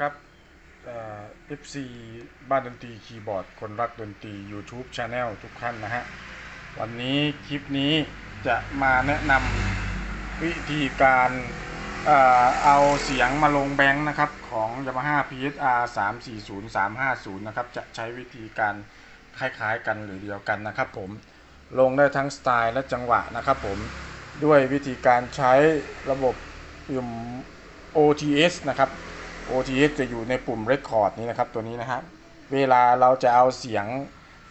ครับเอฟซีบ้านดนตรีคีย์บอร์ด คนรักดนตรี YouTube Channel ทุกท่านนะฮะ วันนี้คลิปนี้จะมาแนะนำวิธีการเออเอาเสียงมาลงแบงค์นะครับ ของ Yamaha PSR 340 350 นะครับ จะใช้วิธีการคล้ายๆกันหรือเดียวกันนะครับผมลงได้ทั้งสไตล์และจังหวะนะครับผมด้วยวิธีการใช้ระบบปุ่ม OTS นะครับ OTS จะอยู่ในปุ่ม Record นี้นะครับตัวนี้นะครับเวลาเราจะเอาเสียง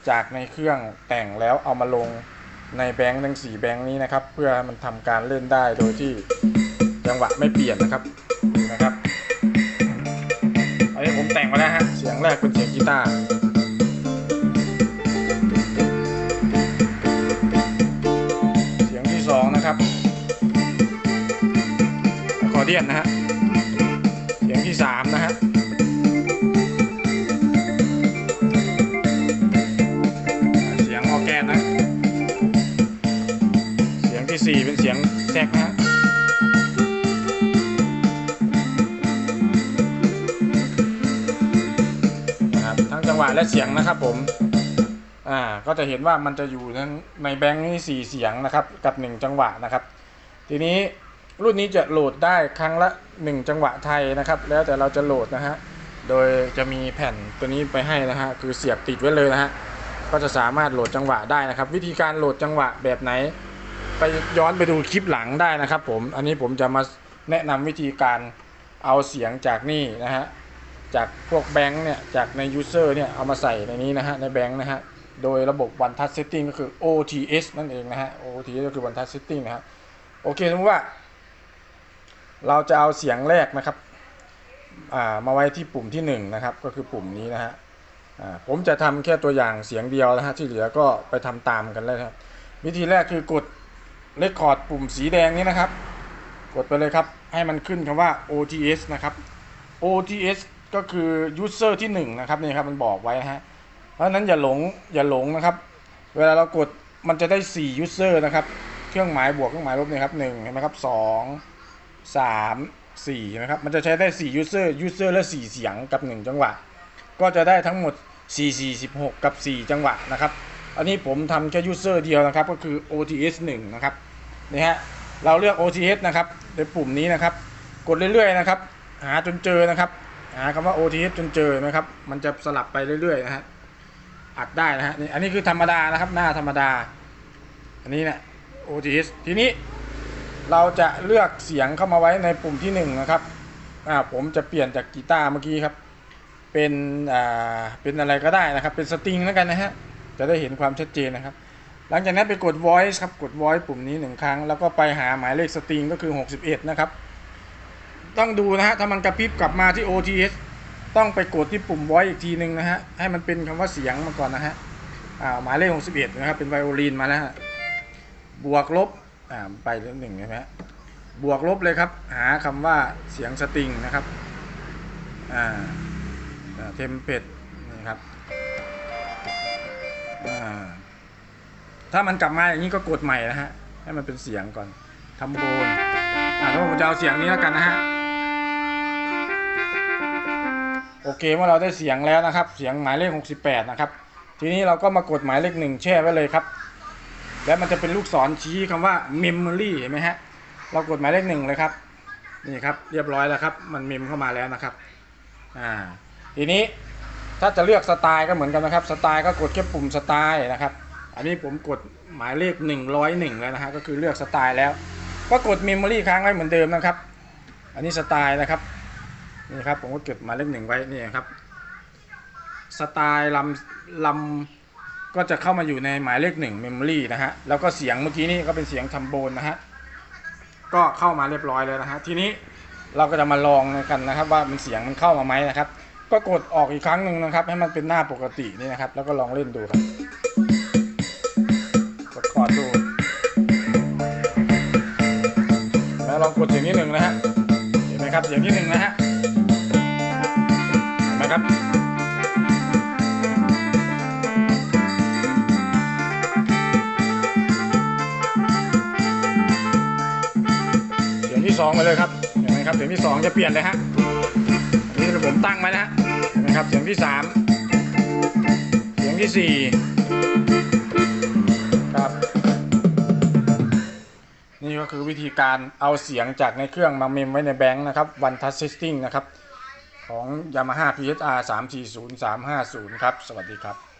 จากในเครื่องแต่งแล้วเอามาลงในแบงค์ทั้ง4แบงค์นี้นะครับ เพื่อให้มันทำการเล่นได้โดยที่จังหวะไม่เปลี่ยนนะครับดูนะครับอันนี้ผมแต่งมาแล้วฮะเสียงแรกเป็นเสียงกีตาร์เสียงที่สองนะครับคอเดียนนะฮะามนะฮะเสียงออแกนนะ เสียงที่สี่เป็นเสียงแซกนะฮะนะครับทั้งจังหวะและเสียงนะครับผมอ่าก็จะเห็นว่ามันจะอยู่ทั้งในแบงค์นี่สี่เสียงนะครับ กับหนึ่งจังหวะนะครับ ทีนี้ รุ่นนี้จะโหลดได้ครั้งละ 1 จังหวะไทยนะครับ แล้วแต่เราจะโหลดนะฮะโดยจะมีแผ่นตัวนี้ไปให้นะฮะคือเสียบติดไว้เลยนะฮะก็จะสามารถโหลดจังหวะได้นะครับ วิธีการโหลดจังหวะแบบไหน ไปย้อนไปดูคลิปหลังได้นะครับ ผมอันนี้ผมจะมาแนะนำวิธีการเอาเสียงจากนี่นะฮะจากพวกแบงค์เนี่ยจากในยูเซอร์เนี่ยเอามาใส่ในนี้นะฮะในแบงค์นะฮะโดยระบบ One Touch Setting ก็คือ OTS นั่นเองนะฮะ OTS ก็คือ One Touch Setting นะฮะโอเคสมมติว่า เราจะเอาเสียงแรกนะครับามาไว้ที่ปุ่มที่1นงนะครับก็คือปุ่มนี้นะฮะผมจะทำแค่ตัวอย่างเสียงเดียวนะฮะที่เหลือก็ไปทำตามกันเลยครับ วิธีแรกคือกดเลคคอร์ดปุ่มสีแดงนี้นะครับ กดไปเลยครับ ให้มันขึ้นคำว่า OTS นะครับ OTS ก็คือ user ที่1นะครับนี่ครับมันบอกไว้นะฮะเพราะฉะนั้นอย่าหลงอย่าหลงนะครับ เวลาเรากดมันจะได้ 4 user นะครับ เครื่องหมายบวกเครื่องหมายลบเนี่ยครับ1เห็นไหมครับ2 3 4เห็นไหมครับ มันจะใช้ได้4 user user และ4เสียงกับ1จังหวะ ก็จะได้ทั้งหมด4 4 16กับ4จังหวะนะครับ อันนี้ผมทำแค่ user เดียวนะครับ ก็คือ OTS 1นะครับนี่ฮะเราเลือก OTS นะครับในปุ่มนี้นะครับ กดเรื่อยๆนะครับ หาจนเจอนะครับ หาคำว่า OTS จนเจอนะครับ มันจะสลับไปเรื่อยๆนะฮะอัดได้นะฮะนี่อันนี้คือธรรมดานะครับ หน้าธรรมดา อันนี้เนี่ย OTS ทีนี้ เราจะเลือกเสียงเข้ามาไว้ในปุ่มที่1นงนะครับอ่าผมจะเปลี่ยนจากกีตาร์เมื่อกี้ครับ เป็นอ่าเป็นอะไรก็ได้นะครับ เป็นสตริงแล้วกันนะฮะจะได้เห็นความชัดเจนนะครับ หลังจากนั้นไปกด voice ครับกด voice ปุ่มนี้หนึ่งครั้ง แล้วก็ไปหาหมายเลขสตริงก็คือ 61 นะครับ ต้องดูนะฮะถ้ามันกระพริบกลับมาที่ OTS ต้องไปกดที่ปุ่ม voice อีกทีหนึ่งนะฮะให้มันเป็นคำว่าเสียงมาก่อนนะฮะอ่าหมายเลข 61 นะครับเป็นไวโอลินมาแล้วฮะบวกลบ อ่าไปเรื่องหนึ่งใช่ไหมฮะบวกลบเลยครับ หาคำว่าเสียงสตริงนะครับอ่าเทมเพดนี่ครับอ่าถ้ามันกลับมาอย่างนี้ก็กดใหม่นะฮะให้มันเป็นเสียงก่อนทำโบนอ่าแล้วผมจะเอาเสียงนี้แล้วกันนะฮะโอเคเมื่อเราได้เสียงแล้วนะครับ เสียงหมายเลข 68 นะครับ ทีนี้เราก็มากดหมายเลขหนึ่งแช่ไว้เลยครับ แล้วมันจะเป็นลูกศรชี้คำว่า memory เห็นไหมฮะ เรากดหมายเลขหนึ่งเลยครับ นี่ครับ เรียบร้อยแล้วครับ มันเมมเข้ามาแล้วนะครับ อ่า ทีนี้ถ้าจะเลือกสไตล์ก็เหมือนกันนะครับ สไตล์ก็กดแค่ปุ่มสไตล์นะครับ อันนี้ผมกดหมายเลข 101 แล้วนะฮะ ก็คือเลือกสไตล์แล้ว ก็กด memory ค้างไว้เหมือนเดิมนะครับ อันนี้สไตล์นะครับ นี่ครับ ผมก็เก็บหมายเลขหนึ่งไว้ นี่ครับ สไตล์ลำลำ ก็จะเข้ามาอยู่ในหมายเลขหนึ่ง memory นะฮะ แล้วก็เสียงเมื่อกี้นี้ก็เป็นเสียงทำโบนนะฮะ ก็เข้ามาเรียบร้อยแล้วนะฮะ ทีนี้เราก็จะมาลองกันนะครับ ว่ามันเสียงมันเข้ามาไหมนะครับ ก็กดออกอีกครั้งหนึ่งนะครับ ให้มันเป็นหน้าปกตินี่นะครับ แล้วก็ลองเล่นดูครับ กดคอร์ดดู แล้วลองกดเสียงที่หนึ่งนะฮะ เห็นไหมครับเสียงที่หนึ่งนะฮะ สองไปเลยครับเห็นไหมครับเสียงที่สองจะเปลี่ยนเลยฮะอันนี้ผมมานะฮะเห็นไหมครับเสียงที่สามเสียงที่สี่ครับนี่ก็คือวิธีการเอาเสียงจากในเครื่องมาเมมไว้ในแบงค์นะครับ One Touch System นะครับของ Yamaha PSR 340 350 ครับ สวัสดีครับ